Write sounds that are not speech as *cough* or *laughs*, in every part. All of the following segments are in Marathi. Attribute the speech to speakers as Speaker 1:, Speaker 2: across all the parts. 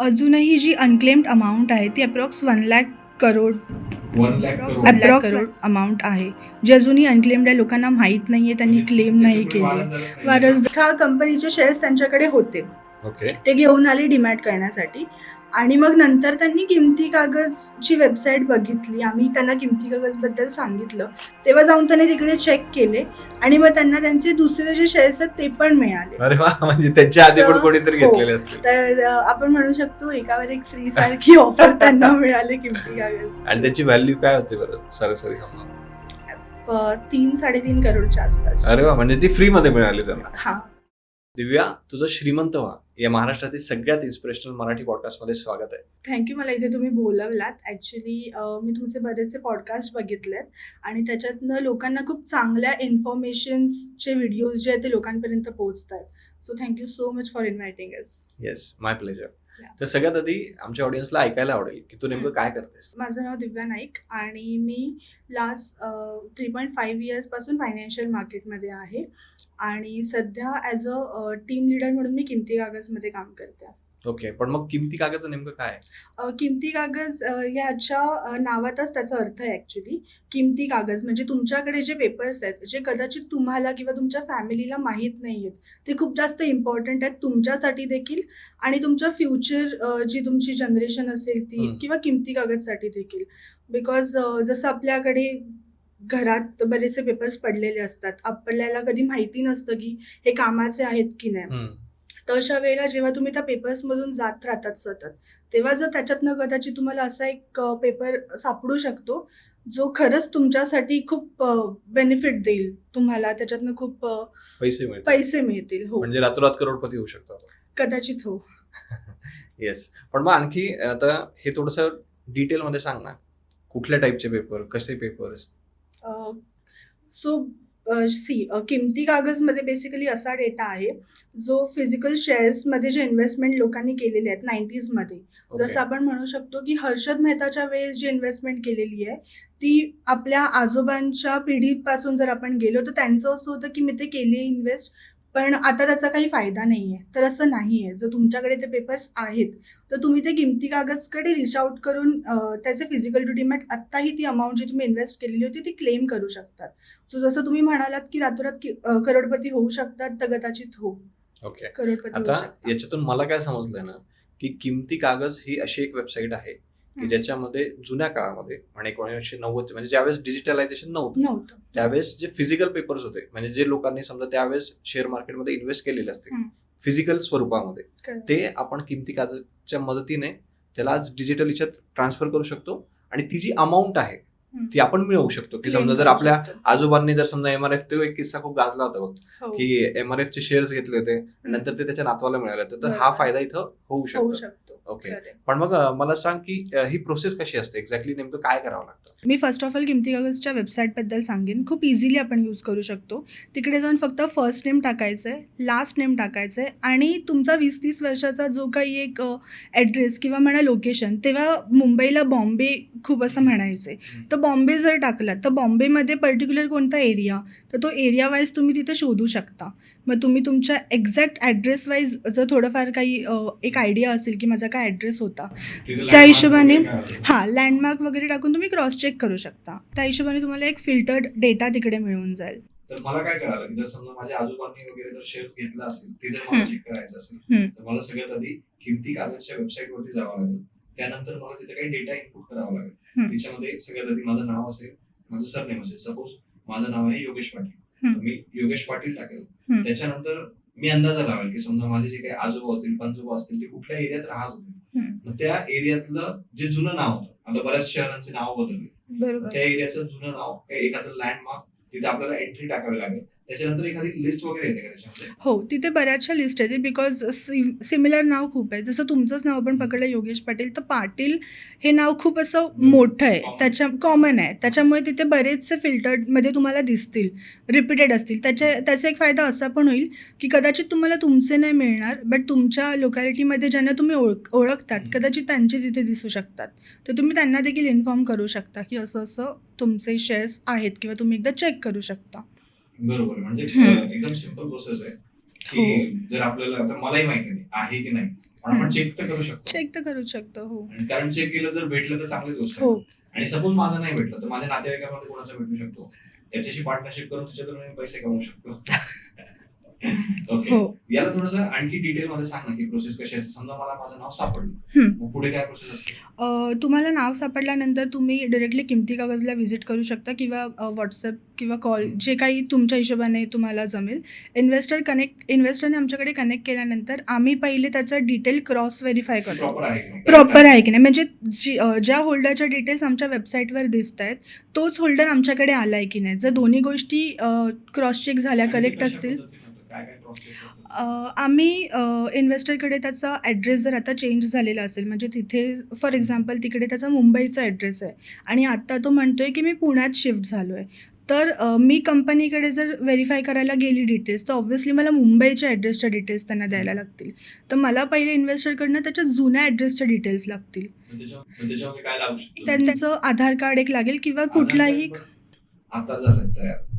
Speaker 1: अजूनही जी अनक्लेम्ड अमाऊंट आहे ती approx one lakh crore approx crore amount आहे. जी अजूनही अनक्लेम्ड आहे लोकांना माहीत नाही आहे त्यांनी क्लेम नाही केले वारस हा कंपनीचे शेअर्स त्यांच्याकडे होते.
Speaker 2: ओके.
Speaker 1: ते घेऊन आले डिमॅट करण्यासाठी. आणि मग नंतर त्यांनी किमती कागजची वेबसाईट बघितली. आम्ही त्यांना किमती कागजबद्दल सांगितलं. तेव्हा जाऊन त्यांनी तिकडे चेक केले. आणि मग त्यांना त्यांचे दुसरे जे शेअर्स आहेत ते पण मिळाले.
Speaker 2: अरे वा म्हणजे त्याच्या आधी पण कोणीतरी
Speaker 1: हो.
Speaker 2: घेतलेले असतील.
Speaker 1: तर आपण म्हणू शकतो एकावर एक फ्री सारखी ऑफर त्यांना मिळाली किमती कागज.
Speaker 2: आणि त्याची व्हॅल्यू काय होती बरं? सरासरी समजा.
Speaker 1: तीन साडेतीन करोडच्या आसपास.
Speaker 2: अरे वा म्हणजे ती फ्री मध्ये मिळाली त्यांना.
Speaker 1: हा.
Speaker 2: दिव्या तुझं श्रीमंत व्हा. या महाराष्ट्रातील सगळ्यात इन्स्पिरेशनल मराठी पॉडकास्टमध्ये स्वागत आहे.
Speaker 1: थँक्यू मला इथे तुम्ही बोलवलात. ॲक्च्युली मी तुमचे बरेचसे पॉडकास्ट बघितलेत आणि त्याच्यातनं लोकांना खूप चांगल्या इन्फॉर्मेशन्सचे व्हिडिओज जे आहेत ते लोकांपर्यंत पोहोचतात so thank you so much for inviting us
Speaker 2: yes my pleasure. तर सगळ्यात आधी आमच्या ऑडियन्सला ऐकायला आवडेल की तू नेमकं काय करतेस.
Speaker 1: माझं नाव दिव्या नाईक आणि मी लास्ट थ्री पॉईंट फाईव्ह इयर्सपासून फायनान्शियल मार्केटमध्ये आहे. आणि सध्या ॲज अ टीम लिडर म्हणून मी किमती कागजमध्ये काम करते.
Speaker 2: ओके पण मग किमती कागदचं नेमकं काय?
Speaker 1: अ, किमती कागज अ, याच्या अ, नावातच त्याचा अर्थ आहे ॲक्च्युली किमती कागज म्हणजे तुमच्याकडे जे पेपर्स आहेत जे कदाचित तुम्हाला किंवा तुमच्या फॅमिलीला माहीत नाही आहेत ते खूप जास्त इम्पॉर्टंट आहेत तुमच्यासाठी देखील आणि तुमच्या फ्युचर जी तुमची जनरेशन असेल ती
Speaker 2: हम्म.
Speaker 1: किंवा किमती कागजसाठी देखील बिकॉज जसं आपल्याकडे घरात बरेचसे पेपर्स पडलेले असतात आपल्याला कधी माहिती नसतं की हे कामाचे आहेत की नाही
Speaker 2: हम्म.
Speaker 1: तर अशा वेळेला जेव्हा तुम्ही त्या पेपर्समधून जात राहतात सतत तेव्हा जर त्याच्यातनं कदाचित तुम्हाला असा एक पेपर सापडू शकतो जो खरंच तुमच्यासाठी खूप बेनिफिट देईल तुम्हाला त्याच्यातनं खूप
Speaker 2: पैसे मिळतात
Speaker 1: पैसे मिळतील हो.
Speaker 2: म्हणजे रातोरात करोडपती होऊ शकतो
Speaker 1: कदाचित हो. *laughs*
Speaker 2: येस पण मग आणखी आता हे थोडस डिटेल मध्ये सांग ना. कुठल्या टाईपचे पेपर कसे पेपर्स
Speaker 1: सो सी किमती कागजमध्ये बेसिकली असा डेटा आहे जो फिजिकल शेअर्समध्ये जे इन्व्हेस्टमेंट लोकांनी केलेले आहेत नाईन्टीजमध्ये जसं आपण म्हणू शकतो की हर्षद मेहताच्या वेळेस जी इन्व्हेस्टमेंट केलेली आहे ती आपल्या आजोबांच्या पिढीपासून जर आपण गेलो तर त्यांचं असं होतं की मी ते केली इन्व्हेस्ट पण आता त्याचा काही फायदा नाही आहे तर असं नाही आहे जर तुमच्याकडे ते पेपर्स आहेत तर तुम्ही ते किमती कागजकडे रिच आउट करून त्याचे फिजिकल टू डिमॅट आत्ताही ती अमाऊंट जी तुम्ही इन्व्हेस्ट केलेली होती ती क्लेम करू शकतात. सो जसं तुम्ही म्हणालात की रातोरात करोडपती होऊ शकतात तर कदाचित हो.
Speaker 2: ओके
Speaker 1: करोडपती
Speaker 2: आता याच्यातून मला काय समजलंय ना की किमती कागज ही अशी एक वेबसाईट आहे की. ज्याच्यामध्ये जुन्या काळामध्ये म्हणजे एकोणीसशे नव्वद म्हणजे ज्यावेळेस डिजिटलायझेशन नव्हतं त्यावेळेस जे फिजिकल पेपर्स होते म्हणजे जे लोकांनी समजा त्यावेळेस शेअर मार्केटमध्ये इन्व्हेस्ट केलेले
Speaker 1: हम्म.
Speaker 2: फिजिकल स्वरूपामध्ये. ते आपण किमती कागदच्या मदतीने त्याला आज डिजिटल याच्यात ट्रान्सफर करू शकतो आणि ती जी अमाऊंट आहे. ती आपण मिळवू शकतो. की समजा जर आपल्या. आजोबांनी जर समजा एमआरएफ तो एक किस्सा खूप गाजला होता बघ.
Speaker 1: हो,
Speaker 2: की एमआरएफ चे शेअर्स घेतले होते नंतर ते त्याच्या नातवाला मिळाले होते. तर हा. फायदा इथं होऊ
Speaker 1: होऊ
Speaker 2: शकतो. ओके. पण मग मला सांग की ही प्रोसेस कशी असते? एक्झॅक्टली नेमकं काय करावं लागतं?
Speaker 1: मी फर्स्ट ऑफ ऑल किमती कागजच्या वेबसाईटबद्दल सांगेन. खूप इझिली आपण यूज करू शकतो. तिकडे जाऊन फक्त फर्स्ट नेम टाकायचं आहे लास्ट नेम टाकायचं आहे आणि तुमचा वीस तीस वर्षाचा जो काही एक ॲड्रेस किंवा म्हणा लोकेशन तेव्हा मुंबईला बॉम्बे खूप असं म्हणायचं आहे तर बॉम्बे जर टाकलात तर बॉम्बेमध्ये पर्टिक्युलर कोणता एरिया तर तो एरिया वाईज तुम्ही तिथे शोधू शकता. मग तुम्ही तुमच्या एक्झॅक्ट ॲड्रेस वाईज जर थोडंफार काही एक आयडिया असेल की माझा काय ॲड्रेस होता त्या हिशोबाने हां लँडमार्क वगैरे टाकून तुम्ही क्रॉस चेक करू शकता. त्या हिशोबाने तुम्हाला एक फिल्टर्ड डेटा तिकडे मिळून जाईल.
Speaker 2: तर मला काय करायला जर समजा माझ्या आजोबांनी वगैरे जर घेतला असेल ते जर मला. चेक करायचं असेल. तर मला सगळ्यात आधी किमती कागदच्या जावं लागेल. त्यानंतर मला तिथे काही डेटा इनपुट करावा लागेल. त्याच्यामध्ये सगळ्यात आधी माझं नाव असेल माझं सरनेम असेल. सपोज माझं नाव आहे योगेश पाटील. मी योगेश पाटील टाकेल. त्याच्यानंतर मी अंदाजा लावेल की समजा माझे जे काही आजोबा होतील पंजोबा असतील ते कुठल्या एरियात राहत होते. मग त्या एरियातलं जे जुनं नाव होतं आता बऱ्याच शहरांचे नाव बदलले. त्या एरियाचं जुनं नाव काही एखादं लँडमार्क तिथे आपल्याला एंट्री टाकावी लागेल. त्याच्यानंतर एखादी लिस्ट वगैरे येते का त्याच्यामध्ये?
Speaker 1: हो तिथे बऱ्याचशा लिस्ट आहेत बिकॉज सिमिलर नाव खूप आहे. जसं तुमचंच नाव आपण पकडलं योगेश पाटील. तर पाटील हे नाव खूप असं. मोठं आहे. त्याच्या कॉमन आहे. त्याच्यामुळे तिथे बरेचसे फिल्टर्डमध्ये तुम्हाला दिसतील रिपीटेड असतील. त्याच्या त्याचा एक फायदा असा पण होईल की कदाचित तुम्हाला तुमचे नाही मिळणार बट तुमच्या लोकॅलिटीमध्ये ज्यांना तुम्ही ओळख ओळखतात. कदाचित त्यांचे तिथे दिसू शकतात. तर तुम्ही त्यांना देखील इन्फॉर्म करू शकता की असं असं तुमचे शेअर्स आहेत किंवा तुम्ही एकदा चेक करू शकता.
Speaker 2: बरोबर. म्हणजे एकदम सिंपल प्रोसेस आहे की जर आपल्याला आता मलाही माहिती नाही आहे की नाही पण आपण. चेक तर करू शकतो.
Speaker 1: चेक तर करू शकतो हो.
Speaker 2: कारण चेक केलं जर भेटलं तर चांगलीच गोष्ट
Speaker 1: हो.
Speaker 2: आहे आणि सपोज माझं नाही भेटलं तर माझ्या नातेवाईकामध्ये कोणाचं भेटू शकतो? त्याच्याशी पार्टनरशिप करून त्याच्यातून पैसे कमवू शकतो. *laughs* *laughs* ओके
Speaker 1: हो.
Speaker 2: याला थोडस आणखी डिटेल मध्ये सांग ना की प्रोसेस कशी असते. समजा मला माझं नाव सापडलं.
Speaker 1: हम्म.
Speaker 2: मग पुढे काय प्रोसेस असते?
Speaker 1: अ, तुम्हाला नाव सापडल्यानंतर तुम्ही डायरेक्टली किमती कागजला व्हिजिट करू शकता किंवा व्हॉट्सअप किंवा कॉल जे काही तुमच्या हिशोबाने तुम्हाला जमेल. इन्व्हेस्टर कनेक्ट इन्व्हेस्टरने आमच्याकडे कनेक्ट केल्यानंतर आम्ही पहिले त्याचं डिटेल क्रॉस व्हेरीफाय करतो.
Speaker 2: प्रॉपर आहे की नाही?
Speaker 1: प्रॉपर आहे. की नाही? म्हणजे जी अ, ज्या होल्डरच्या डिटेल्स आमच्या वेबसाईटवर दिसत आहेत तोच होल्डर आमच्याकडे आला आहे की नाही? जर दोन्ही गोष्टी क्रॉस चेक झाल्या
Speaker 2: आणि ते
Speaker 1: करेक्ट
Speaker 2: कशा
Speaker 1: असतील
Speaker 2: पद्धतीने?
Speaker 1: आम्ही इन्व्हेस्टरकडे त्याचा ॲड्रेस जर आता चेंज झालेला असेल म्हणजे तिथे फॉर एक्झाम्पल तिकडे त्याचा मुंबईचा ॲड्रेस आहे आणि आत्ता तो म्हणतोय की मी पुण्यात शिफ्ट झालो आहे तर मी कंपनीकडे जर व्हेरीफाय करायला गेली डिटेल्स तर ऑब्व्हियसली मला मुंबईच्या ॲड्रेसच्या डिटेल्स त्यांना द्यायला लागतील. तर मला पहिले इन्व्हेस्टरकडनं त्याच्या जुन्या ॲड्रेसच्या डिटेल्स लागतील. त्यांचं आधार कार्ड एक लागेल किंवा कुठलाही
Speaker 2: आता झालं तयार.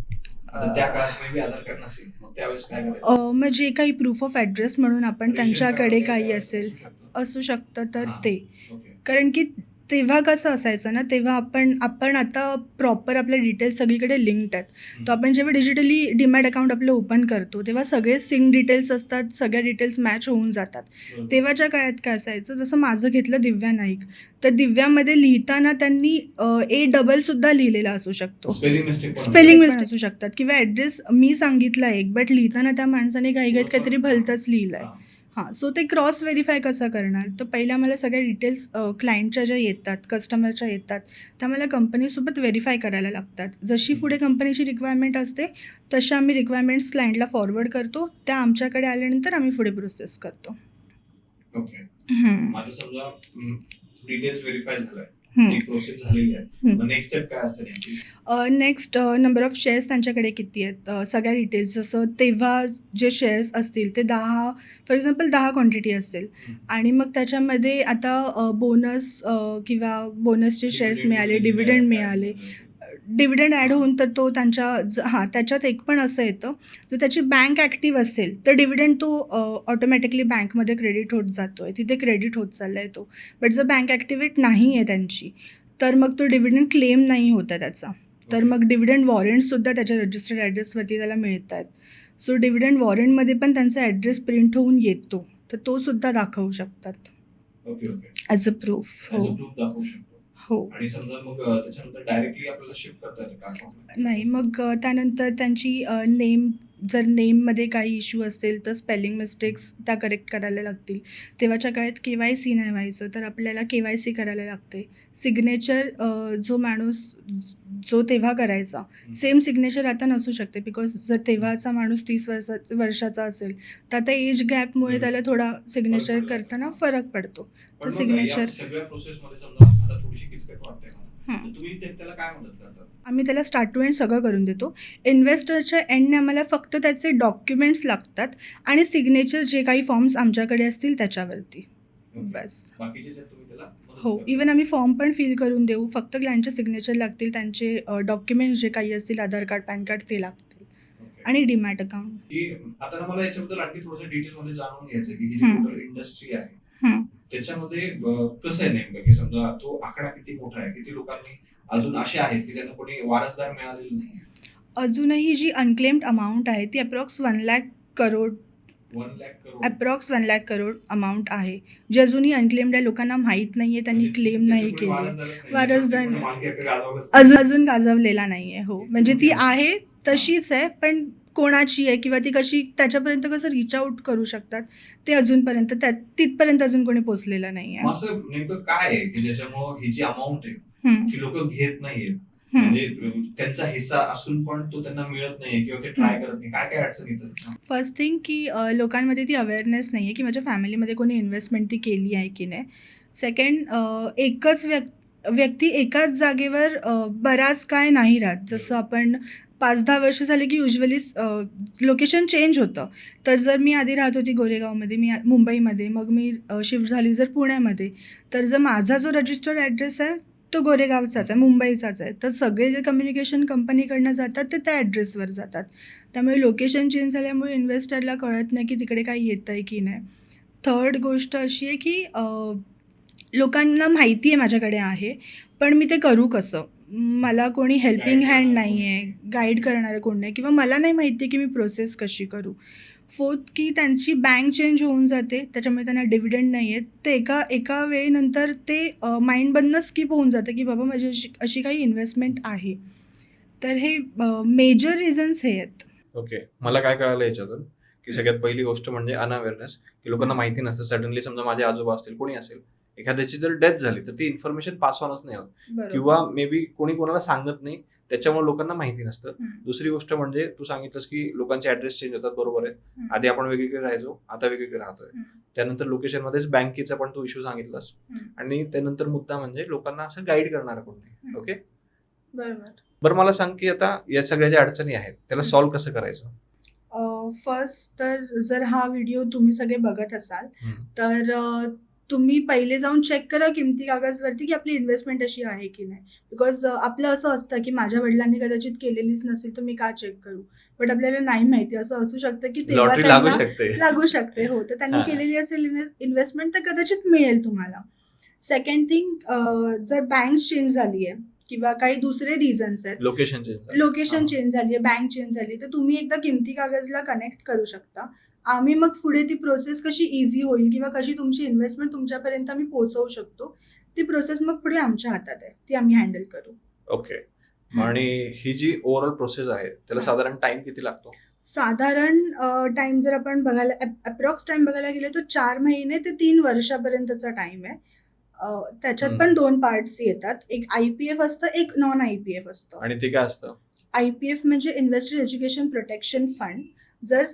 Speaker 2: त्या काळात मे बी आधार कार्ड नसेल मग त्यावेळेस काय करायचं
Speaker 1: अ, मग जे काही प्रूफ ऑफ ॲड्रेस म्हणून आपण त्यांच्याकडे काही असेल
Speaker 2: असू शकतं.
Speaker 1: तर. ते कारण की तेव्हा कसं असायचं ना तेव्हा आपण आपण आता प्रॉपर आपल्या डिटेल्स सगळीकडे लिंक्ड आहेत. तर आपण जेव्हा डिजिटली डीमॅट अकाउंट आपलं ओपन करतो तेव्हा सगळे सिंग डिटेल्स असतात सगळ्या डिटेल्स मॅच होऊन जातात. तेव्हाच्या काळात काय असायचं जसं माझं घेतलं दिव्या नाईक तर दिव्यामध्ये लिहिताना त्यांनी ए डबल सुद्धा लिहिलेला असू शकतो.
Speaker 2: स्पेलिंग मिस्टेक
Speaker 1: असू शकतात. किंवा ॲड्रेस मी सांगितला एक बट लिहिताना त्या माणसाने घाईघाईत काहीतरी भलतंच लिहिलंय.
Speaker 2: हां.
Speaker 1: हां सो ते क्रॉस व्हेरीफाय कसं करणार? तर पहिल्या मला सगळ्या डिटेल्स क्लायंटच्या ज्या येतात कस्टमरच्या येतात त्या मला कंपनीसोबत व्हेरीफाय करायला लागतात. जशी पुढे कंपनीची रिक्वायरमेंट असते तशा आम्ही रिक्वायरमेंट्स क्लायंटला फॉरवर्ड करतो त्या आमच्याकडे आल्यानंतर आम्ही पुढे प्रोसेस करतो.
Speaker 2: डिटेल्स व्हेरीफाय झालाय. प्रोसेस झालेली आहे.
Speaker 1: हम्म.
Speaker 2: मग नेक्स्ट स्टेप काय असतं नेमकी?
Speaker 1: नेक्स्ट नंबर ऑफ शेअर्स त्यांच्याकडे किती आहेत? सगळ्या डिटेल्स जसं तेव्हा जे शेअर्स असतील ते दहा फॉर एक्झाम्पल दहा क्वांटिटी असेल. आणि मग त्याच्यामध्ये आता बोनस किंवा बोनसचे शेअर्स मिळाले डिव्हिडंड मिळाले. डिव्हिडंड ॲड होऊन तर तो त्यांच्या ज हां त्याच्यात एक पण असं येतं. जर त्याची बँक ॲक्टिव्ह असेल तर डिव्हिडंड तो ऑटोमॅटिकली बँकमध्ये क्रेडिट होत जातो आहे तिथे क्रेडिट होत चालला आहे तो. बट जर बँक ॲक्टिवेट नाही आहे त्यांची तर मग तो डिव्हिडंड क्लेम नाही होत आहे त्याचा. तर मग डिव्हिडंड वॉरंटसुद्धा त्याच्या रजिस्टर्ड ॲड्रेसवरती त्याला मिळत आहेत. सो डिव्हिडंड वॉरंटमध्ये पण त्यांचा ॲड्रेस प्रिंट होऊन येतो. तर तो सुद्धा दाखवू शकतात. ॲज अ प्रूफ हो. हो
Speaker 2: आणि समजा मग त्याच्यानंतर डायरेक्टली आपल्याला शिफ्ट करता येतं का account?
Speaker 1: नाही मग अ, त्यानंतर त्यांची नेम जर नेममध्ये काही इश्यू असेल तर स्पेलिंग मिस्टेक्स त्या करेक्ट करायला लागतील तेव्हाच्या काळात के वाय सी नाही व्हायचं तर आपल्याला के वाय सी करायला लागते सिग्नेचर जो माणूस जो तेव्हा करायचा सेम सिग्नेचर आता नसू शकते बिकॉज जर तेव्हाचा माणूस तीस वर्षा वर्षाचा असेल तर आता एज गॅपमुळे
Speaker 2: हम्म.
Speaker 1: त्याला थोडा सिग्नेचर
Speaker 2: पडतो.
Speaker 1: करताना फरक पडतो
Speaker 2: पण
Speaker 1: तर
Speaker 2: मग
Speaker 1: signature-
Speaker 2: या सगळ्या प्रोसेस मध्ये समजा आता थोडीशी किचकट वाटते मला
Speaker 1: हं.
Speaker 2: तर तुम्ही ते- त्याला काय मदत करता
Speaker 1: आम्ही त्याला स्टार्ट टू एंड सगळं करून देतो इन्व्हेस्टरच्या एंडने आम्हाला फक्त त्याचे डॉक्युमेंट्स लागतात आणि सिग्नेचर जे काही फॉर्म्स आमच्याकडे असतील त्याच्यावरती. बस हो. इवन आम्ही फॉर्म पण फिल करून देऊ फक्त क्लायंटचे सिग्नेचर लागतील त्यांचे डॉक्युमेंट्स जे काही असतील आधार कार्ड पॅन कार्ड ते लागतील. आणि डीमॅट अकाउंट
Speaker 2: आता मला याच्याबद्दल आणखी थोडंसं डिटेल मध्ये जाणून घ्यायचं की ही इंडस्ट्री आहे. त्याच्यामध्ये कसं आहे नेमकं? की समजा तो आकडा किती मोठा आहे? किती लोकांनी अजून असे आहेत की त्यांना कोणी वारसदार मिळालेले नाही
Speaker 1: अजूनही जी अनक्लेम्ड अमाऊंट आहे ती approx one lakh crore approx one lakh crore amount आहे. जी अजूनही अनक्लेम्ड आहे लोकांना माहीत नाही आहे त्यांनी
Speaker 2: म्हणजे
Speaker 1: क्लेम नाही केली. वारसदार अजून अजून गाजवलेला नाही आहे हो. म्हणजे ती आहे तशीच आहे पण कोणाची आहे किंवा ती कशी त्याच्यापर्यंत कसं रिच आउट करू शकतात ते अजूनपर्यंत त्या तिथपर्यंत अजून कोणी पोचलेलं नाही आहे.
Speaker 2: असं नेमकं काय आहे की ज्याच्यामुळे ही जी अमाऊंट आहे ती लोक घेत. म्हणजे त्यांचा हिस्सा असून पण तो त्यांना मिळत नाहीये किंवा ते ट्राय करत नाही. काय काय अडचण येतात
Speaker 1: फर्स्ट थिंग की लोकांमध्ये ती अवेअरनेस नाही आहे की माझ्या फॅमिलीमध्ये कोणी इन्व्हेस्टमेंट ती केली आहे की नाही. सेकंड एकच व्यक् व्यक्ती एकाच जागेवर बराच काय नाही राहत. जसं आपण पाच दहा वर्ष झाले की युजली लोकेशन चेंज होतं. तर जर मी आधी राहत होती गोरेगावमध्ये मी मुंबईमध्ये मग मी शिफ्ट झाली जर पुण्यामध्ये तर जर माझा जो रजिस्टर्ड ॲड्रेस आहे तो गोरेगावचाच आहे मुंबईचाच आहे. तर सगळे जे कम्युनिकेशन कंपनीकडनं जातात ते त्या ॲड्रेसवर जातात. त्यामुळे लोकेशन चेंज झाल्यामुळे इन्व्हेस्टरला कळत नाही की तिकडे काही येतं आहे की नाही. थर्ड गोष्ट अशी आहे की लोकांना माहिती आहे माझ्याकडे आहे पण मी ते करू कसं? मला कोणी हेल्पिंग हँड नाही. आहे गाईड करणारं कोण नाही किंवा मला नाही माहिती आहे की मी प्रोसेस कशी करू. फोर्थ की त्यांची बँक चेंज होऊन जाते त्याच्यामुळे त्यांना डिव्हिडंड नाही आहेत ते एका एका वेळेनंतर ते माइंडमधनं स्किप होऊन जातं की बाबा माझी अशी अशी काही इन्व्हेस्टमेंट आहे. तर हे मेजर रिझन्स हे आहेत.
Speaker 2: ओके मला काय कळालं याच्यातून? की सगळ्यात पहिली गोष्ट म्हणजे अनअवेअरनेस की लोकांना माहिती नसतं. सडनली समजा माझे आजोबा असतील कोणी असेल एखाद्याची जर डेथ झाली तर ती इन्फॉर्मेशन पास ऑनच नाही होत किंवा मे बी कोणी कोणाला सांगत नाही त्याच्यामुळे लोकांना माहिती नसतं. दुसरी गोष्ट म्हणजे तू सांगितलंस की लोकांचे ऍड्रेस चेंज होतात बरोबर आहे. आधी आपण वेगवेगळे राहायचो आता वेगवेगळे राहतोय. त्यानंतर लोकेशन मध्येच बँकेचा पण तू इश्यू सांगितलास. आणि त्यानंतर मुद्दा म्हणजे लोकांना असं गाईड करणार कोण नाही. ओके
Speaker 1: बरोबर
Speaker 2: बरं मला सांग की आता या सगळ्या ज्या अडचणी आहेत त्याला. सॉल्व्ह कसं करायचं
Speaker 1: फर्स्ट तर जर हा व्हिडिओ तुम्ही सगळे बघत असाल तर तुम्ही पहिले जाऊन चेक करा किमती कागजवरती की आपली इन्व्हेस्टमेंट अशी आहे की नाही. बिकॉज आपलं असं असतं की माझ्या वडिलांनी कदाचित केलेलीच नसेल तर मी का चेक करू? बट आपल्याला नाही माहिती. असं असू शकतं की तेव्हा
Speaker 2: लॉटरी लागू
Speaker 1: त्यांना
Speaker 2: शकते.
Speaker 1: लागू शकते. हो तर त्यांनी. केलेली असेल इन्व्हेस्टमेंट तर कदाचित मिळेल तुम्हाला. सेकंड थिंग जर बँक चेंज झाली आहे किंवा काही दुसरे रिझन्स आहेत.
Speaker 2: लोकेशन चेंज
Speaker 1: लोकेशन चेंज झाली आहे बँक चेंज झाली तर तुम्ही एकदा किमती कागजला कनेक्ट करू शकता. आम्ही मग पुढे ती प्रोसेस कशी इझी होईल किंवा कशी तुमची इन्व्हेस्टमेंट तुमच्यापर्यंत आम्ही पोहोचवू शकतो ती प्रोसेस मग पुढे आमच्या हातात आहे ती आम्ही हँडल करू.
Speaker 2: ओके आणि ही जी ओव्हरऑल प्रोसेस आहे त्याला. साधारण टाइम किती लागतो?
Speaker 1: साधारण टाइम जर आपण बघायला अप्रॉक्स टाइम बघायला गेलो तर चार महिने ते तीन वर्षापर्यंतचा टाइम आहे. त्याच्यात. पण दोन पार्ट्स येतात. एक आय पी एफ असतं एक नॉन आय पी एफ असतं.
Speaker 2: आणि ते काय असतं?
Speaker 1: आय पी एफ म्हणजे इन्व्हेस्टर एज्युकेशन प्रोटेक्शन फंड जर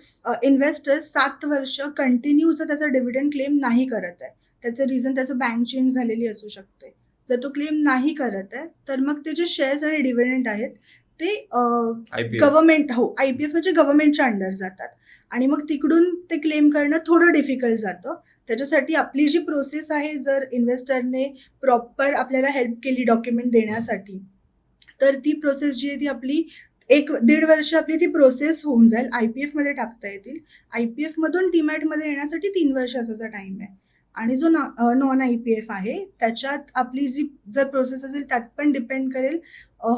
Speaker 1: इन्व्हेस्टर सात वर्ष कंटिन्यू जर त्याचा डिव्हिडंड क्लेम नाही करत आहे त्याचं रिझन त्याचं बँक चेंज झालेली असू शकते. जर तो क्लेम नाही करत आहे तर मग ते जे शेअर्स आणि डिव्हिडंड आहेत ते गव्हर्नमेंट हो आय पी एफ म्हणजे गव्हर्नमेंटच्या अंडर जातात. आणि मग तिकडून ते क्लेम करणं थोडं डिफिकल्ट जातं. त्याच्यासाठी आपली जी प्रोसेस आहे जर इन्व्हेस्टरने प्रॉपर आपल्याला हेल्प केली डॉक्युमेंट देण्यासाठी तर ती प्रोसेस जी आहे ती आपली एक दीड वर्ष आपली ती प्रोसेस होऊन जाईल. आय पी एफमध्ये टाकता येतील. आय पी एफमधून डीमॅटमध्ये येण्यासाठी तीन वर्षाचा टाईम आहे. आणि जो नॉन आय पी एफ आहे त्याच्यात आपली जी जर प्रोसेस असेल त्यात पण डिपेंड करेल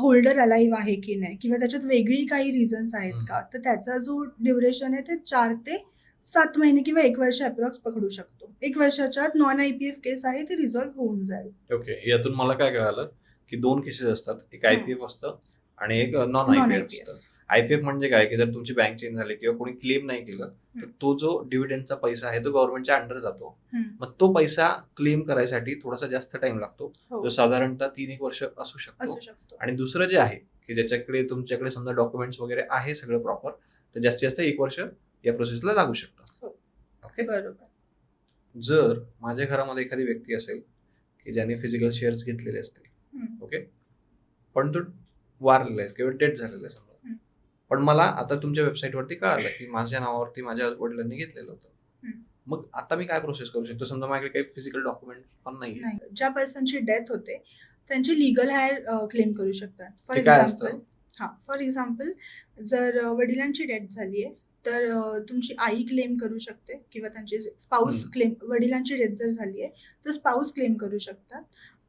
Speaker 1: होल्डर अलाईव्ह आहे की नाही. किंवा त्याच्यात वेगळी काही रिझन्स आहेत का? तर त्याचा जो ड्युरेशन आहे ते चार ते सात महिने किंवा एक वर्ष अप्रॉक्स पकडू शकतो. एक वर्षाच्या आत non I P F case आहे ती रिझॉल्व्ह होऊन जाईल.
Speaker 2: ओके यातून मला काय कळालं की दोन केसेस असतात. एक आयपीएफ असतं आणि एक नॉन
Speaker 1: Non
Speaker 2: आयपीएफ. असतं. आयपीएफ म्हणजे काय? की जर तुमची बँक चेंज झाली किंवा कोणी क्लेम नाही केलं तर. तो जो डिव्हिडंडचा पैसा आहे तो गव्हर्नमेंटच्या अंडर जातो. मग तो पैसा क्लेम करायसाठी थोडासा जास्त टाइम लागतो.
Speaker 1: हो.
Speaker 2: जो साधारणतः तीन एक वर्ष असू शकतो. आणि दुसरं जे आहे की ज्याच्याकडे तुमच्याकडे समजा डॉक्युमेंट्स वगैरे आहे सगळं प्रॉपर तर जास्तीत जास्त एक वर्ष या प्रोसेसला लागू शकतं.
Speaker 1: हो.
Speaker 2: ओके
Speaker 1: बरोबर.
Speaker 2: जर माझ्या घरामध्ये एखादी व्यक्ती असेल की ज्याने फिजिकल शेअर्स घेतलेले असतील. ओके पण तो वारलेला आहे किंवा डेट झालेला आहे
Speaker 1: हम्म.
Speaker 2: पण मला आता तुमच्या वेबसाईटवरती कळालं की माझ्या नावावरती माझ्या वडिलांनी घेतलेलं होतं. मग आता मी काय प्रोसेस करू शकतो? समजा माझ्याकडे काही फिजिकल डॉक्युमेंट पण नाही
Speaker 1: ज्या पर्सनची डेथ होते त्यांची लिगल हायर क्लेम करू शकतात. फॉर एक्झाम्पल हां फॉर एक्झाम्पल जर वडिलांची डेथ झाली आहे तर तुमची आई क्लेम करू शकते किंवा त्यांचे स्पाऊस. क्लेम वडिलांची डेथ जर झाली आहे तर स्पाऊस क्लेम करू शकतात.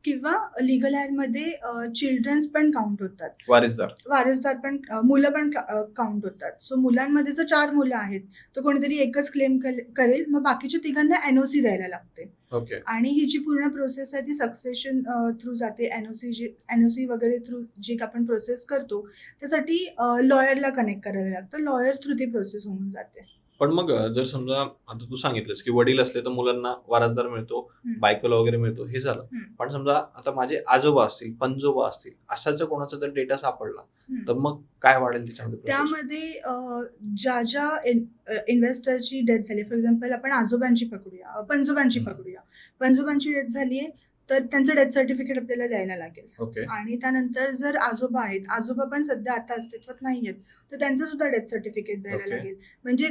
Speaker 1: किंवा लिगल हायरमध्ये चिल्ड्रन्स पण काउंट होतात.
Speaker 2: वारिसदार.
Speaker 1: वारसदार पण मुलं पण काउंट होतात. सो मुलांमध्ये जर चार मुलं आहेत तर कोणीतरी एकच क्लेम करेल मग बाकीच्या तिघांना एनओसी द्यायला लागते. आणि ही जी पूर्ण प्रोसेस आहे ती सक्सेशन थ्रू जाते. एनओसी जी एनओसी वगैरे थ्रू जी आपण प्रोसेस करतो त्यासाठी लॉयरला कनेक्ट करायला लागतं. लॉयर थ्रू ती प्रोसेस होऊन जाते.
Speaker 2: पण मग जर समजा आता तू सांगितलंस की वडील असले तर मुलांना वारसदार मिळतो. बायकोला वगैरे मिळतो हे झालं. पण समजा आता माझे आजोबा असतील पंजोबा असतील असा जर कोणाचा जर डेटा सापडला. तर मग काय वाढेल त्याच्यामध्ये?
Speaker 1: त्यामध्ये ज्या ज्या इन्व्हेस्टरची डेथ झाली फॉर एक्झाम्पल आपण आजोबांची पकडूया पंजोबांची. पकडूया पंजोबांची डेथ झाली आहे तर त्यांचं डेथ सर्टिफिकेट आपल्याला द्यायला लागेल
Speaker 2: ओके
Speaker 1: आणि त्यानंतर जर आजोबा आहेत आजोबा पण सध्या आता अस्तित्वात नाही आहेत तर त्यांचं सुद्धा डेथ सर्टिफिकेट द्यायला
Speaker 2: Okay.
Speaker 1: लागेल म्हणजे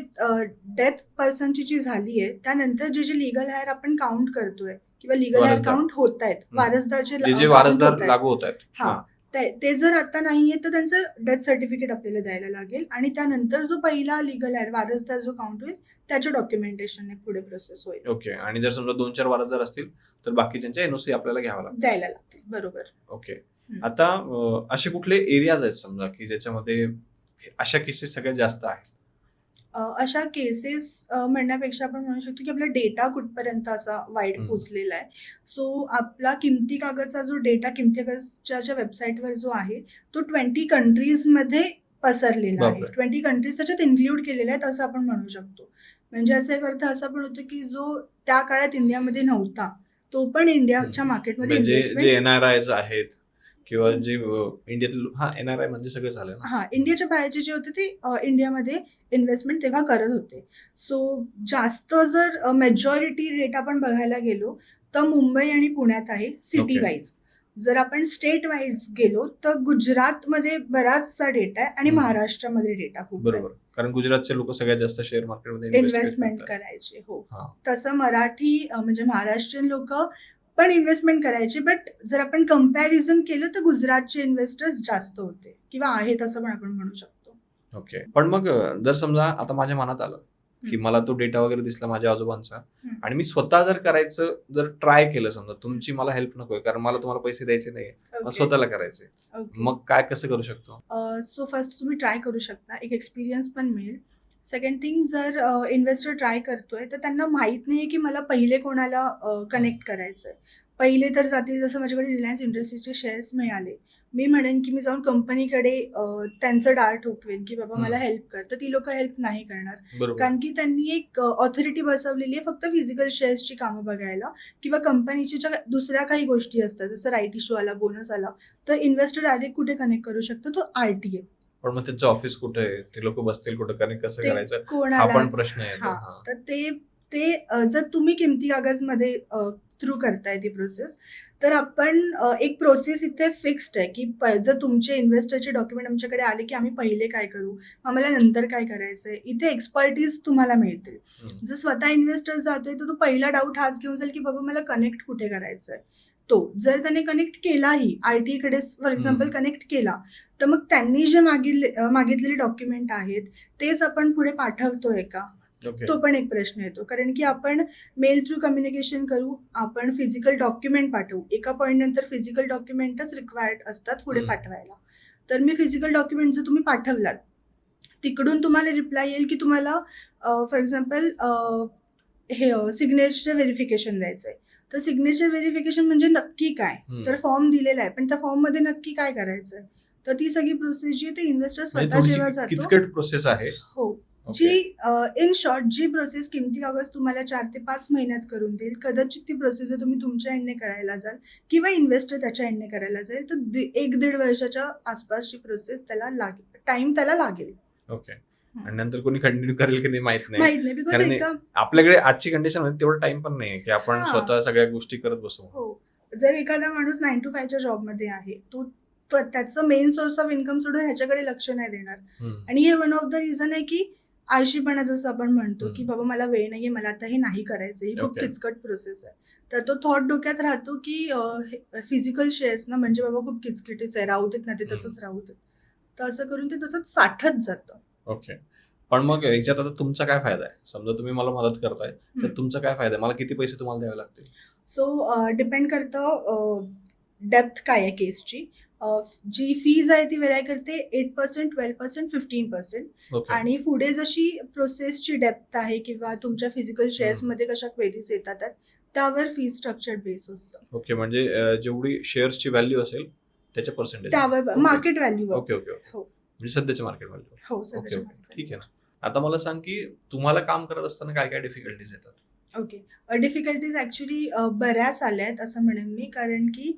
Speaker 1: डेथ पर्सनची जी झाली आहे त्यानंतर जे जे लिगल हायर आपण काउंट करतोय किंवा लिगल
Speaker 2: वारसदार.
Speaker 1: अकाउंट होत आहेत
Speaker 2: हम्म.
Speaker 1: वारसदारचे
Speaker 2: जे वारसदार
Speaker 1: होतायत.
Speaker 2: लागू होत आहेत
Speaker 1: हा ते ते जर आता नाहीये तर त्यांचं डेथ सर्टिफिकेट आपल्याला द्यायला लागेल आणि त्यानंतर जो पहिला लिगल आहे वारसदार जो काउंट होईल त्याच्या डॉक्युमेंटेशन पुढे प्रोसेस होईल.
Speaker 2: ओके आणि जर समजा दोन चार वारसदार असतील तर बाकीच्यांच्या एनओसी आपल्याला घ्यावा लागतो.
Speaker 1: द्यायला लागतील बरोबर.
Speaker 2: ओके. आता असे कुठले एरियाज आहेत समजा की ज्याच्यामध्ये अशा केसेस सगळ्यात जास्त आहेत?
Speaker 1: अशा केसेस म्हणण्यापेक्षा आपण म्हणू शकतो की आपला डेटा कुठपर्यंत असा वाईट
Speaker 2: हम्म.
Speaker 1: पोचलेला आहे. सो आपला किमती कागदचा जो डेटा किमती कागदच्या वेबसाईटवर जो आहे तो ट्वेंटी कंट्रीजमध्ये पसरलेला आहे. ट्वेंटी कंट्रीज त्याच्यात इन्क्लूड केलेले आहेत असं आपण म्हणू शकतो. म्हणजे याचा एक अर्थ असा पण होतो की जो त्या काळात इंडियामध्ये नव्हता तो पण इंडियाच्या. मार्केटमध्ये
Speaker 2: म्हणजे जे
Speaker 1: इन्व्हेस्टमेंट
Speaker 2: एन आर आयज आहेत किंवा जे इंडियातील हा एन आर आय म्हणजे सगळं झालं ना
Speaker 1: हा इंडियाच्या बाहेरचे जे होते ते इंडियामध्ये इन्व्हेस्टमेंट तेव्हा करत होते सो जास्त जर मेजॉरिटी रेट आपण बघायला गेलो तर मुंबई आणि पुण्यात आहे सिटी. वाईज जर आपण स्टेट वाईज गेलो तर गुजरातमध्ये बराचसा डेटा आहे आणि. महाराष्ट्रामध्ये डेटा खूप
Speaker 2: बरोबर कारण गुजरातचे लोक सगळ्यात जास्त शेअर मार्केटमध्ये
Speaker 1: इन्व्हेस्टमेंट करायचे हो. तसं मराठी म्हणजे महाराष्ट्रीयन लोक पण इन्व्हेस्टमेंट करायचे बट जर आपण कंपॅरिझन केलं तर गुजरातचे इन्व्हेस्टर्स जास्त होते किंवा आहेत असं पण आपण म्हणू शकतो.
Speaker 2: ओके पण मग जर समजा आता माझ्या मनात आलं की. मला तो डेटा वगैरे दिसला माझ्या आजोबांचा. आणि मी स्वतः जर करायचं जर ट्राय केलं समजा तुमची मला हेल्प नकोय कारण मला तुम्हाला पैसे द्यायचे नाही मला. स्वतःला करायचे. मग काय कसं करू शकतो?
Speaker 1: सो फर्स्ट तुम्ही ट्राय करू शकता. एक एक्सपिरियन्स पण मिळेल. सेकंड थिंग जर इन्व्हेस्टर ट्राय करतोय तर त्यांना माहीत नाही की मला पहिले कोणाला कनेक्ट करायचं आहे पहिले तर जातील जसं माझ्याकडे रिलायन्स इंडस्ट्रीजचे शेअर्स मिळाले. मी म्हणेन की मी जाऊन कंपनीकडे त्यांचं डाळ ठोकवेन की बाबा मला. हेल्प कर. तर ती लोक हेल्प नाही करणार. कारण की त्यांनी एक ऑथॉरिटी बसवलेली आहे फक्त फिजिकल शेअर्सची कामं बघायला किंवा कंपनीची ज्या दुसऱ्या काही गोष्टी असतात जसं राईट इश्यू आला बोनस आला तर इन्व्हेस्टर डायरेक्ट कुठे कनेक्ट करू शकतो? तो आर टी
Speaker 2: पण मग त्यांचं ऑफिस कुठे आहे? ते लोक बसतील कुठं? कारण कसं करायचं?
Speaker 1: कोणाला
Speaker 2: प्रश्न आहे.
Speaker 1: तर ते ते जर तुम्ही किमती कागजमध्ये थ्रू करताय ती प्रोसेस तर आपण एक प्रोसेस इथे फिक्स्ड आहे की प- जर तुमचे इन्व्हेस्टरचे डॉक्युमेंट आमच्याकडे आले की आम्ही पहिले काय करू? आम्हाला नंतर काय करायचंय? इथे एक्सपर्टीज तुम्हाला मिळतील. जर स्वतः इन्व्हेस्टर जातोय तर तो पहिला डाऊट हाच घेऊन जाईल की बाबा मला कनेक्ट कुठे करायचंय? तो जर त्याने कनेक्ट केलाही आय टी कडे फॉर एक्झाम्पल. कनेक्ट केला तर मग त्यांनी जे मागितले मागितलेले डॉक्युमेंट आहेत तेच आपण पुढे पाठवतोय का? तो पण एक प्रश्न येतो. कारण की आपण मेल थ्रू कम्युनिकेशन करू आपण फिजिकल डॉक्युमेंट पाठवू. एका पॉईंट नंतर फिजिकल डॉक्युमेंटच रिक्वायर्ड असतात पुढे. पाठवायला. तर मी फिजिकल डॉक्युमेंट जर तुम्ही पाठवलात तिकडून तुम्हाला रिप्लाय येईल की तुम्हाला फॉर एक्झाम्पल हे सिग्नेचर व्हेरिफिकेशन द्यायचंय. तर सिग्नेचर व्हेरिफिकेशन म्हणजे नक्की काय. तर फॉर्म दिलेला आहे. पण त्या फॉर्ममध्ये नक्की काय करायचंय? तर ती सगळी प्रोसेस जी आहे ते इन्व्हेस्टर
Speaker 2: म्हणजे
Speaker 1: स्वतः जेव्हा जातो
Speaker 2: प्रोसेस आहे.
Speaker 1: हो. जी इन शॉर्ट जी प्रोसेस किमती कागज तुम्हाला चार ते पाच महिन्यात करून देईल कदाचित ती प्रोसेस जर तुम्ही तुमच्या एंडने करायला जाल किंवा इन्व्हेस्टर त्याच्या एंडने करायला जाईल तर एक दीड वर्षाच्या आसपासची प्रोसेस त्याला लागेल टाइम त्याला लागेल.
Speaker 2: ओके आणि नंतर कोणी कंटिन्यू करेल की नाही माहीत नाही.
Speaker 1: माहीत नाही बिकॉज
Speaker 2: कारण
Speaker 1: एका
Speaker 2: आपल्याकडे आजची कंडिशनमध्ये तेवढा टाइम पण नाही की आपण. स्वतः सगळ्या गोष्टी करत बसू.
Speaker 1: हो. जर एखादा माणूस नाईन टू फायच्या जॉबमध्ये आहे तो त्याचं मेन सोर्स ऑफ इन्कम सोडून ह्याच्याकडे लक्ष नाही देणार. आणि हे वन ऑफ द रिझन आहे की आळशीपणा जसं आपण म्हणतो. की बाबा मला वेळ नाहीये मला आता हे नाही करायचं ही खूप. किचकट प्रोसेस आहे. तर तो थॉट डोक्यात राहतो की फिजिकल शेअर्स ना म्हणजे बाबा खूप किचकिटीच आहे राहू देत ना ते तसंच राहू देत. तर असं करून ते तसंच साठत जातं.
Speaker 2: ओके पण मग याच्यात आता तुमचा काय फायदा आहे? समजा तुम्ही मला मदत करताय तर. तुमचा काय फायदा आहे? मला किती पैसे तुम्हाला द्यावे लागतील?
Speaker 1: सो डिपेंड करतं डेप्थ काय आहे केसची जी फीज आहे ती व्हेराय करते eight percent twelve percent fifteen percent आणि पुढे जशी प्रोसेसची डेप्थ आहे किंवा तुमच्या फिजिकल शेअर्समध्ये कशा क्वेरीज येतात त्यावर फी स्ट्रक्चर बेस असतं.
Speaker 2: ओके म्हणजे जेवढी शेअर्सची व्हॅल्यू असेल त्याच्या पर्सेंटेज
Speaker 1: त्यावर मार्केट व्हॅल्यूवर
Speaker 2: ओके ओके
Speaker 1: हो.
Speaker 2: म्हणजे सध्याच्या मार्केट व्हॅल्यू
Speaker 1: हो सध्याच्या
Speaker 2: ठीक आहे ना. आता मला सांग की तुम्हाला काम करत असताना काय काय डिफिकल्टीज येतात?
Speaker 1: ओके डिफिकल्टीज ॲक्च्युली बऱ्याच आल्या आहेत असं म्हणेन मी कारण की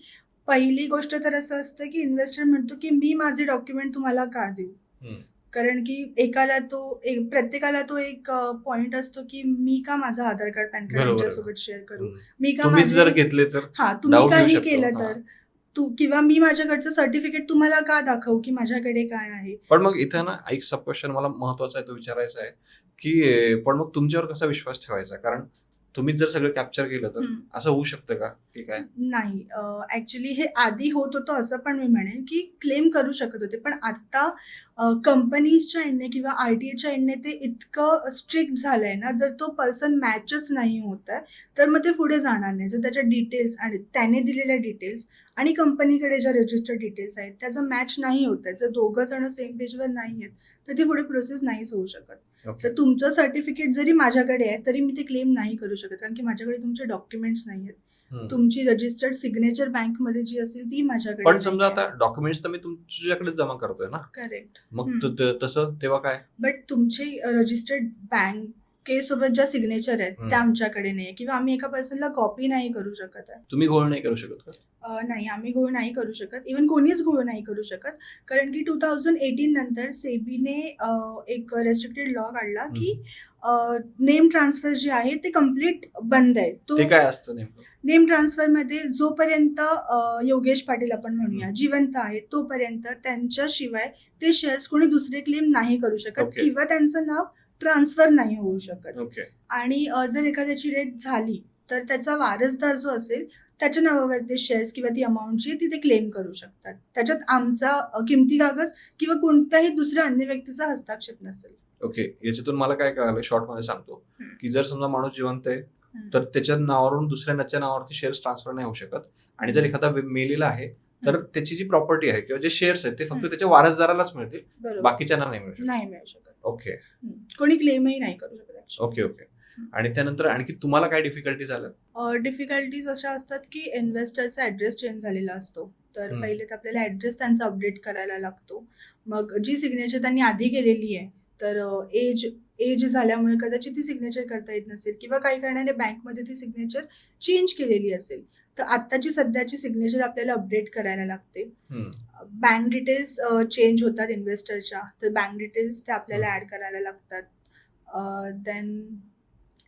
Speaker 1: पहिली गोष्ट तर असं असतं की इन्व्हेस्टर म्हणतो की मी माझे डॉक्युमेंट तुम्हाला का देऊ. कारण की एकाला तो एक प्रत्येकाला तो एक पॉइंट असतो की मी का माझं आधार कार्ड पॅन कार्ड. यांच्यासोबत शेअर करू. मी का
Speaker 2: जर
Speaker 1: माझे
Speaker 2: घेतले तर
Speaker 1: हा तुम्ही काही. केलं. तर तू किंवा मी माझ्याकडचं सर्टिफिकेट तुम्हाला का दाखवू की माझ्याकडे काय आहे
Speaker 2: पण मग इथं ना एक सब क्वेश्चन मला महत्त्वाचा आहे तो विचारायचा आहे की पण मग तुमच्यावर कसा विश्वास ठेवायचा कारण तुम्हीच जर सगळं कॅप्चर केलं तर. असं होऊ शकतं का? की काय?
Speaker 1: नाही. ऍक्च्युली हे आधी होत होतं असं पण मी म्हणेन की क्लेम करू शकत होते. पण आता कंपनीजच्या एंडने किंवा आर टी एच्या एंडने ते इतकं स्ट्रिक्ट झालंय ना जर तो पर्सन मॅचच नाही होत आहे तर मग ते पुढे जाणार नाही. जर त्याच्या डिटेल्स आणि त्याने दिलेल्या डिटेल्स आणि कंपनीकडे ज्या रजिस्टर्ड डिटेल्स आहेत त्याचा मॅच नाही होत आहे. जर दोघं जण सेम पेजवर नाही आहेत तर ती पुढे प्रोसेस नाहीच होऊ शकत. तर तुमचं सर्टिफिकेट जरी माझ्याकडे आहे तरी मी ते क्लेम नाही करू शकत कारण की माझ्याकडे तुमचे डॉक्युमेंट्स नाही आहेत. तुमची रजिस्टर्ड सिग्नेचर बँकमध्ये जी असेल ती माझ्याकडे
Speaker 2: पण समजा आता डॉक्युमेंट्स तर मी तुमच्याकडे जमा करतोय ना?
Speaker 1: करेक्ट
Speaker 2: मग तसं तेव्हा काय?
Speaker 1: बट तुमचे रजिस्टर्ड बँकेसोबत ज्या सिग्नेचर आहेत. त्या आमच्याकडे नाही किंवा आम्ही एका पर्सनला कॉपी नाही करू शकत आहे.
Speaker 2: तुम्ही घोळ नाही करू शकत का?
Speaker 1: अं, नाही आम्ही घोळ नाही करू शकत. इवन कोणीच घोळ नाही करू शकत. कारण की टू थाउजंड एटीन नंतर सेबीने अं, एक रेस्ट्रिक्टेड लॉ काढला की नेम ट्रान्सफर जे आहे ते कंप्लीट बंद आहे. तो
Speaker 2: ते काय असतं नेमकं?
Speaker 1: नेम ट्रान्सफरमध्ये जोपर्यंत अ, योगेश पाटील आपण म्हणूया जिवंत आहे तोपर्यंत त्यांच्याशिवाय ते शेअर्स कोणी दुसरे क्लेम नाही करू शकत.
Speaker 2: Okay.
Speaker 1: किंवा त्यांचं नाव ट्रान्सफर नाही होऊ शकत.
Speaker 2: ओके.
Speaker 1: आणि अ, जर एखाद्याची डेथ झाली तर त्याचा वारसदार जो असेल त्याच्या नावावर ते शेअर्स किंवा ती अमाऊंट जी आहे ती ते क्लेम करू शकतात. त्याच्यात आमचा अ, किमती कागज किंवा कोणत्याही दुसऱ्या अन्य व्यक्तीचा हस्तक्षेप नसेल.
Speaker 2: ओके. याच्यातून मला काय कळालं? शॉर्टमध्ये सांगतो.
Speaker 1: हम्म.
Speaker 2: की जर समजा माणूस जिवंत आहे. तर त्याच्या नावावरून दुसऱ्याच्या नावावरती शेअर्स ट्रान्सफर नाही होऊ शकत. आणि जर एखादा वे- मेलेला आहे तर त्याची जी प्रॉपर्टी आहे किंवा जे शेअर्स आहेत ते फक्त
Speaker 1: हम्म.
Speaker 2: त्याच्या वारसदारालाच मिळतील.
Speaker 1: बरोबर.
Speaker 2: बाकीच्यांना नाही मिळू शकत.
Speaker 1: नाही मिळू शकत.
Speaker 2: ओके.
Speaker 1: कोणी क्लेमही नाही करू शकत actually.
Speaker 2: ओके ओके आणि त्यानंतर आणखी तुम्हाला काय डिफिकल्टी झाल्या
Speaker 1: डिफिकल्टीज अशा असतात की इन्व्हेस्टरचा ऍड्रेस चेंज झालेला असतो तर
Speaker 2: हम्म.
Speaker 1: पहिले तर आपल्याला ऍड्रेस त्यांचा अपडेट करायला लागतो मग जी सिग्नेचर त्यांनी आधी केलेली आहे तर एज एज झाल्यामुळे कदाचित ती सिग्नेचर करता येत नसेल किंवा काही कारणाने बँकमध्ये ती सिग्नेचर चेंज केलेली असेल तर आत्ताची सध्याची सिग्नेचर आपल्याला अपडेट करायला लागते
Speaker 2: हम्म.
Speaker 1: बँक डिटेल्स चेंज होतात इन्व्हेस्टरच्या तर बँक डिटेल्स ते आपल्याला ऍड करायला लागतात. देन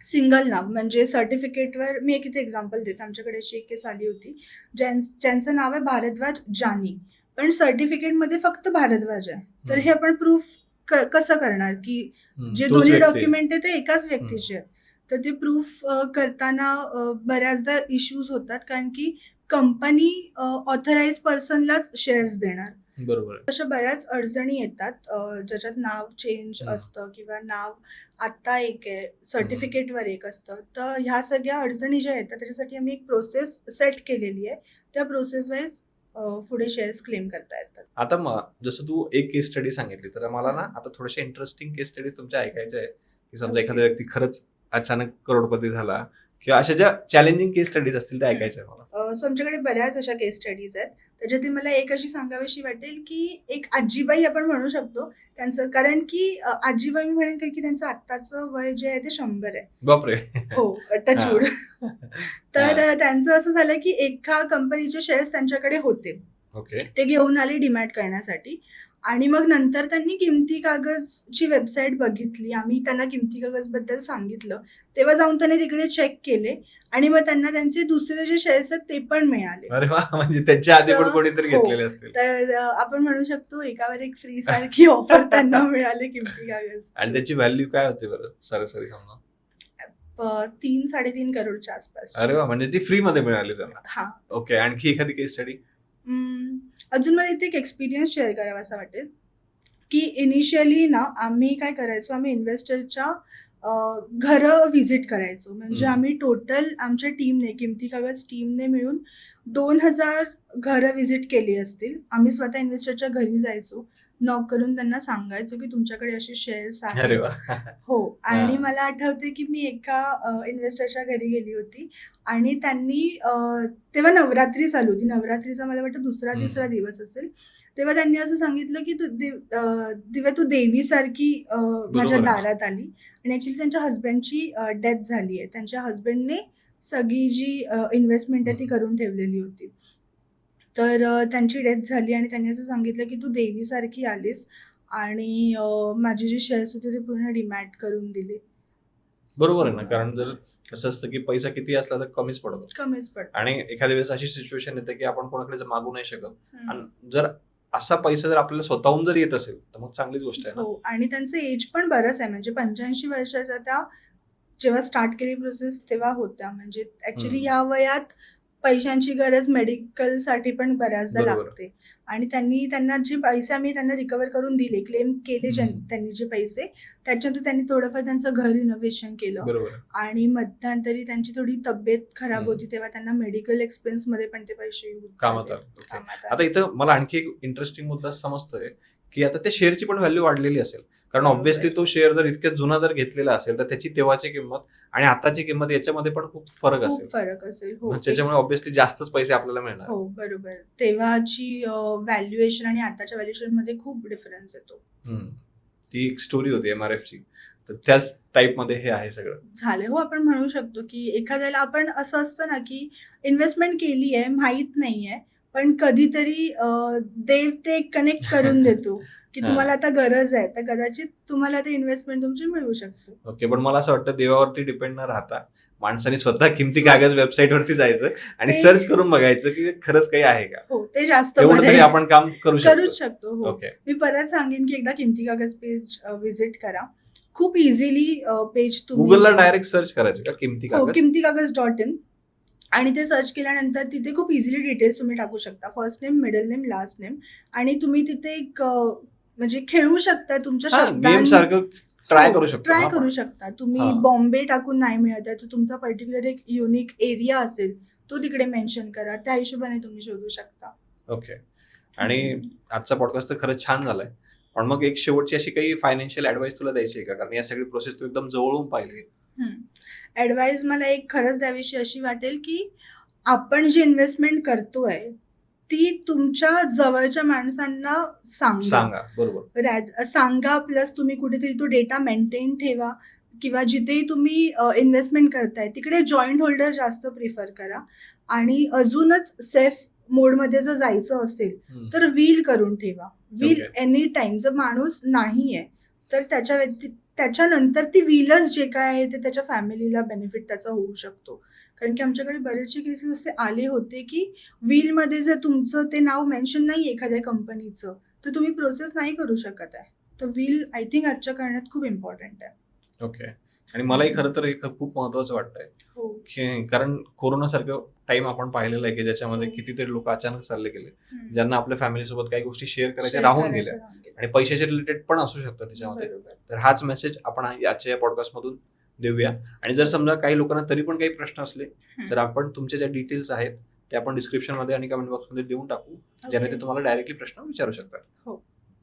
Speaker 1: सिंगल नाव म्हणजे सर्टिफिकेटवर मी एक इथे एक्झाम्पल देते. आमच्याकडे अशी एक केस आली होती. ज्यां ज्यांचं नाव आहे भारद्वाज जानी. पण सर्टिफिकेटमध्ये फक्त भारद्वाज आहे. तर हे आपण प्रूफ कसं करणार? की. जे दोन्ही. डॉक्युमेंट आहे. ते एकाच व्यक्तीचे आहेत. तर ते प्रूफ करताना बऱ्याचदा इश्यूज होतात. कारण की कंपनी ऑथराईज पर्सनलाच शेअर्स देणार.
Speaker 2: बरोबर.
Speaker 1: अशा बऱ्याच अडचणी येतात. ज्याच्यात नाव चेंज. असतं किंवा नाव आत्ता एक आहे सर्टिफिकेटवर एक असतं. तर ह्या सगळ्या अडचणी ज्या येतात त्याच्यासाठी आम्ही एक प्रोसेस सेट केलेली आहे. त्या प्रोसेस वाईज पुढे शेअर्स क्लेम करता येतात.
Speaker 2: आता मग जसं तू एक केस स्टडी सांगितली तर मला ना आता थोडेसे इंटरेस्टिंग केस स्टडीज तुमच्या ऐकायचे आहे की समजा. एखादा व्यक्ती खरंच अचानक करोडपती झाला किंवा अशा ज्या चॅलेंजिंग केस स्टडीज असतील त्या ऐकायच्या मला.
Speaker 1: सो आमच्याकडे बऱ्याच अशा केस स्टडीज आहेत. त्याच्यातील मला एक अशी सांगावीशी वाटेल की एक आजीबाई आपण म्हणू शकतो त्यांचं. कारण की आजीबाई मी म्हणेन की त्यांचं आत्ताचं वय जे आहे ते शंभर आहे.
Speaker 2: बापरे.
Speaker 1: हो टचवूड *laughs* तर त्यांचं असं झालं की एका कंपनीचे शेअर्स त्यांच्याकडे होते.
Speaker 2: ओके
Speaker 1: ते घेऊन आले डिमॅट करण्यासाठी. आणि मग नंतर त्यांनी किमती कागजची वेबसाईट बघितली. आम्ही त्यांना किमती कागजबद्दल सांगितलं. तेव्हा जाऊन त्यांनी तिकडे चेक केले आणि मग त्यांना त्यांचे दुसरे जे शेअर्स आहेत ते पण मिळाले.
Speaker 2: अरे म्हणजे त्यांच्या आधी पण कोणीतरी
Speaker 1: हो.
Speaker 2: घेतलेले असतील.
Speaker 1: तर आपण म्हणू शकतो एकावर एक फ्री सारखी ऑफर त्यांना *laughs* मिळाली किमती कागज.
Speaker 2: आणि त्याची व्हॅल्यू काय होते बरं? सरासरी समजा.
Speaker 1: तीन साडेतीन करोडच्या आसपास.
Speaker 2: अरे वा म्हणजे ती फ्री मध्ये मिळाली त्यांना.
Speaker 1: हा.
Speaker 2: ओके आणखी एखादी केस स्टडी
Speaker 1: अजून मला इथे एक एक्सपिरियन्स शेअर करावा असं वाटेल. की इनिशियली ना आम्ही काय करायचो आम्ही इन्व्हेस्टरच्या घरं व्हिजिट करायचो. म्हणजे. आम्ही टोटल आमच्या टीमने किमती कागज टीमने मिळून दोन हजार घरं व्हिजिट केली असतील. आम्ही स्वतः इन्व्हेस्टरच्या घरी जायचो. नॉक करून त्यांना सांगायचो की तुमच्याकडे असे शेअर्स
Speaker 2: अरे
Speaker 1: आहेत हो. आणि. मला आठवते की मी एका इन्व्हेस्टरच्या घरी गेली होती. आणि त्यांनी तेव्हा नवरात्री चालू होती. नवरात्रीचा मला वाटतं दुसरा. तिसरा दिवस असेल. तेव्हा त्यांनी असं सांगितलं की तू दिव्या तू देवीसारखी माझ्या. दारात आली. आणि ऍक्च्युली त्यांच्या हस्बंडची डेथ झाली आहे. त्यांच्या हस्बंडने सगळी जी इन्व्हेस्टमेंट आहे ती. करून ठेवलेली होती. तर त्यांची डेथ झाली आणि त्यांनी असं सांगितलं की तू देवीसारखी आलीस आणि माझे जे शेअर्स होते ते पूर्ण डिमॅट करून दिले.
Speaker 2: बरोबर आहे ना कारण जर कसं असतं की पैसा किती असला तर कमीच पडतो.
Speaker 1: कमीच पडतं.
Speaker 2: आणि एखाद्या वेळेस अशी सिच्युएशन येते की आपण कोणाकडे मागू नाही शकत. आणि जर असा पैसा जर आपल्याला स्वतःहून जर येत असेल तर मग चांगलीच गोष्ट आहे
Speaker 1: हो आणि त्यांचं एज पण बरंच आहे म्हणजे पंच्याऐंशी वर्षाच्या त्या जेव्हा स्टार्ट केली प्रोसेस तेव्हा होत्या. म्हणजे ऍक्च्युली. या वयात पैशांची गरज मेडिकलसाठी पण बऱ्याचदा
Speaker 2: बरोबर.
Speaker 1: लागते आणि त्यांनी त्यांना जे पैसे आम्ही त्यांना रिकवर करून दिले क्लेम केले ज्यां-
Speaker 2: हम्म.
Speaker 1: त्यांनी जे पैसे त्याच्यातून त्यांनी थोडंफार त्यांचं घर रिनोव्हेशन केलं
Speaker 2: बरोबर
Speaker 1: आणि मध्यंतरी त्यांची थोडी तब्येत खराब
Speaker 2: हम्म.
Speaker 1: होती तेव्हा त्यांना मेडिकल एक्सपेन्समध्ये पण ते पैसे यूज
Speaker 2: कामात आलं. Okay.
Speaker 1: कामात
Speaker 2: आता इथं मला आणखी एक इंटरेस्टिंग मुद्दा समजतोय की आता त्या शेअरची पण व्हॅल्यू वाढलेली असेल कारण. ऑब्व्हियसली तो शेअर जर इतक्या जुना जर घेतलेला असेल तर त्याची तेव्हाची किंमत आणि आताची किंमत याच्यामध्ये पण खूप फरक असेल.
Speaker 1: फरक असेल. हो
Speaker 2: मग त्याच्यामुळे ऑब्व्हियसली जास्तच पैसे आपल्याला मिळणार.
Speaker 1: हो बरोबर. तेव्हाची व्हॅल्युएशन आणि आताच्या व्हॅल्युएशनमध्ये खूप डिफरन्स येतो.
Speaker 2: ती एक स्टोरी होती एम आर एफ ची. तर त्याच टाईपमध्ये हे आहे सगळं.
Speaker 1: झाले हो आपण म्हणू शकतो की एखाद्याला आपण असं असतं ना की इन्व्हेस्टमेंट केली आहे माहीत नाहीये पण कधीतरी देव ते कनेक्ट करून देतो. *laughs* की. तुम्हाला आता गरज आहे तर कदाचित तुम्हाला ते इन्व्हेस्टमेंट तुमची मिळू शकते.
Speaker 2: ओके पण मला असं वाटतं देवावरती डिपेंड न राहता माणसाने स्वतः किमती कागद वेबसाईट वरती जायचं आणि सर्च करून बघायचं की खरंच काही आहे का?
Speaker 1: हो ते जास्त
Speaker 2: तरी. आपण काम करू
Speaker 1: करूच
Speaker 2: शकतो
Speaker 1: हो. मी परत सांगेन की एकदा किमती कागज पेज व्हिजिट करा. खूप इझिली पेज तुम्ही
Speaker 2: गुगलला डायरेक्ट सर्च करायचं का किमती
Speaker 1: हो
Speaker 2: कागद?
Speaker 1: किमती कागज डॉट इन आणि ते सर्च केल्यानंतर तिथे खूप इझिली डिटेल्स तुम्ही टाकू शकता. First name middle name last name आणि तुम्ही तिथे एक म्हणजे खेळू शकता तुमच्या
Speaker 2: सारखं ट्राय करू शकतो
Speaker 1: ट्राय करू. शकता. तुम्ही
Speaker 2: हा.
Speaker 1: बॉम्बे टाकून नाही मिळत आहे तर तुमचा पर्टिक्युलर एक युनिक एरिया असेल तो तिकडे मेन्शन करा. त्या हिशोबाने तुम्ही शोधू शकता.
Speaker 2: ओके आणि आजचा पॉडकास्ट तर खरंच छान झालाय. पण मग एक शेवटची अशी काही फायनान्शियल ऍडवाइस तुला द्यायची आहे का? कारण या सगळी प्रोसेस तू एकदम जवळून पाहिली.
Speaker 1: ऍडवाइस मला एक खरंच द्यावीशी अशी वाटेल की आपण जी इन्व्हेस्टमेंट करतोय ती तुमच्या जवळच्या माणसांना सांगा.
Speaker 2: सांगा बरोबर.
Speaker 1: सांगा प्लस तुम्ही कुठेतरी तो डेटा मेंटेन ठेवा किंवा जिथेही तुम्ही इन्व्हेस्टमेंट करताय तिकडे जॉईंट होल्डर जास्त प्रिफर करा. आणि अजूनच सेफ मोडमध्ये जर जायचं असेल
Speaker 2: हम्म.
Speaker 1: तर व्हील करून ठेवा. व्हील. एनी टाइम जर माणूस नाहीये तर त्याच्या व्यक्ती त्याच्यानंतर ती व्हीलच जे काय आहे ते त्याच्या फॅमिलीला बेनिफिट त्याचा होऊ शकतो. कारण की आमच्याकडे बरेचसे केसेस असे आले होते की व्हीलमध्ये जर तुमचं ते नाव मेन्शन नाही एखाद्या कंपनीचं तर तुम्ही प्रोसेस नाही करू शकत आहे तर व्हील आय थिंक आजच्या काळात खूप इम्पॉर्टंट आहे
Speaker 2: ओके आणि मलाही खरं तर एक खूप महत्वाचं वाटतंय
Speaker 1: हो
Speaker 2: कारण कोरोना सारखं टाइम आपण पाहिलेला आहे की ज्याच्यामध्ये
Speaker 1: हो.
Speaker 2: कितीतरी लोक अचानक चालले गेले. ज्यांना आपल्या फॅमिली सोबत काही गोष्टी शेअर करायच्या राहून गेल्या. आणि पैशाचे रिलेटेड पण असू शकतात त्याच्यामध्ये. तर हाच मेसेज आपण आजच्या या पॉडकास्ट मधून देऊया. आणि जर समजा काही लोकांना तरी पण काही प्रश्न असले तर आपण तुमचे ज्या डिटेल्स आहेत ते आपण डिस्क्रिप्शनमध्ये आणि कमेंट बॉक्समध्ये देऊन टाकू ज्याने ते. तुम्हाला डायरेक्टली प्रश्न विचारू शकतात.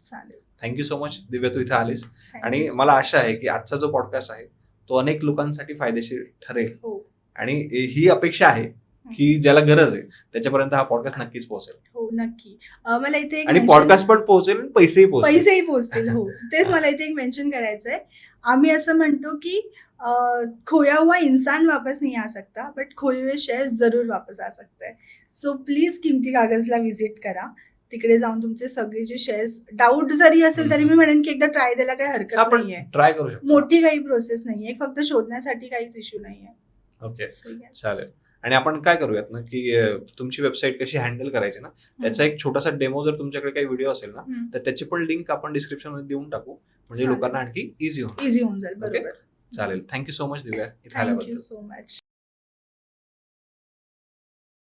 Speaker 1: चालेल.
Speaker 2: Thank you so much Divya तू इथे आलीस. आणि मला. आशा आहे की आजचा जो पॉडकास्ट आहे तो अनेक लोकांसाठी फायदेशीर ठरेल.
Speaker 1: हो.
Speaker 2: आणि ही अपेक्षा आहे की ज्याला गरज आहे त्याच्यापर्यंत हा पॉडकास्ट नक्कीच पोहोचेल.
Speaker 1: हो नक्की. मला इथे
Speaker 2: आणि पॉडकास्ट पण पोहोचेल पैसेही पोहोचेल
Speaker 1: पैसेही पोचतील हो. तेच मला इथे एक *laughs* मेन्शन करायचंय. आम्ही असं म्हणतो की खोया हुआ इंसान वापस नहीं आ सकता बट खोए हुए शेअर्स जरूर वापस आ सकते हैं। सो प्लीज किमती कागजला व्हिजिट करा. तिकडे जाऊन तुमचे सगळे जे शेअर्स डाऊट जरी असेल तरी मी म्हणेन की एकदा ट्राय द्यायला काही हरकत नाहीये.
Speaker 2: ट्राय करू शकतो.
Speaker 1: मोठी काही प्रोसेस नाहीये. फक्त शोधण्यासाठी काहीच इश्यू नाहीये.
Speaker 2: ओके. चालेल. आणि आपण काय करूयात ना की तुमची वेबसाईट कशी हँडल करायची ना त्याचा एक छोटासा डेमो जर तुमच्याकडे काही व्हिडिओ असेल ना. तर त्याची पण लिंक आपण डिस्क्रिप्शनमध्ये देऊन टाकू. म्हणजे. लोकांना आणखी इझी होईल
Speaker 1: इझी होऊन जाईल. बरोबर.
Speaker 2: चालेल. Thank you so much Divya. इथे
Speaker 1: थँक्यू
Speaker 2: आल्याबद्दल.
Speaker 1: So much